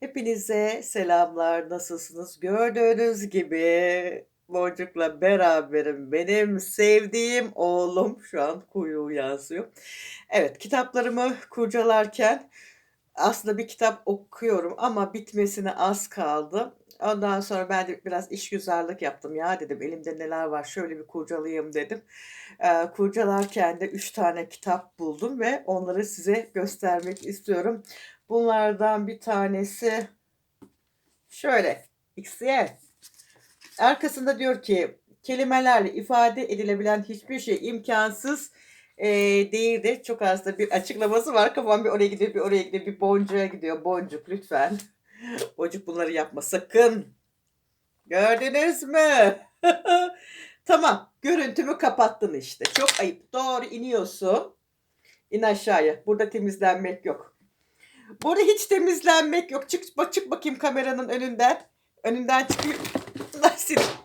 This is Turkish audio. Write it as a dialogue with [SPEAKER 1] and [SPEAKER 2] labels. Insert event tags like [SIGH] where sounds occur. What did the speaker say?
[SPEAKER 1] Hepinize selamlar. Nasılsınız? Gördüğünüz gibi Boncuk'la beraberim. Benim sevdiğim oğlum şu an kuyruğu yansıyor. Evet, kitaplarımı kurcalarken aslında bir kitap okuyorum ama bitmesine az kaldı. Ondan sonra ben de biraz işgüzarlık yaptım. Ya dedim elimde neler var şöyle bir kurcalayayım dedim. Eee, kurcalarken de 3 tane kitap buldum ve onları size göstermek istiyorum. Bunlardan bir tanesi şöyle XY. Arkasında diyor ki kelimelerle ifade edilebilen hiçbir şey imkansız eee, değildir. Çok az da bir açıklaması var. Kafam bir oraya gidiyor bir oraya gidiyor bir boncuğa gidiyor. Boncuk lütfen. [LAUGHS] Boncuk bunları yapma sakın. Gördünüz mü? [LAUGHS] Tamam. Görüntümü kapattın işte. Çok ayıp. Doğru iniyorsun. İn aşağıya. Burada temizlenmek yok. Burada hiç temizlenmek yok. Çık, çık bakayım kameranın önünden. Önünden çıkıyor. [LAUGHS] Seni.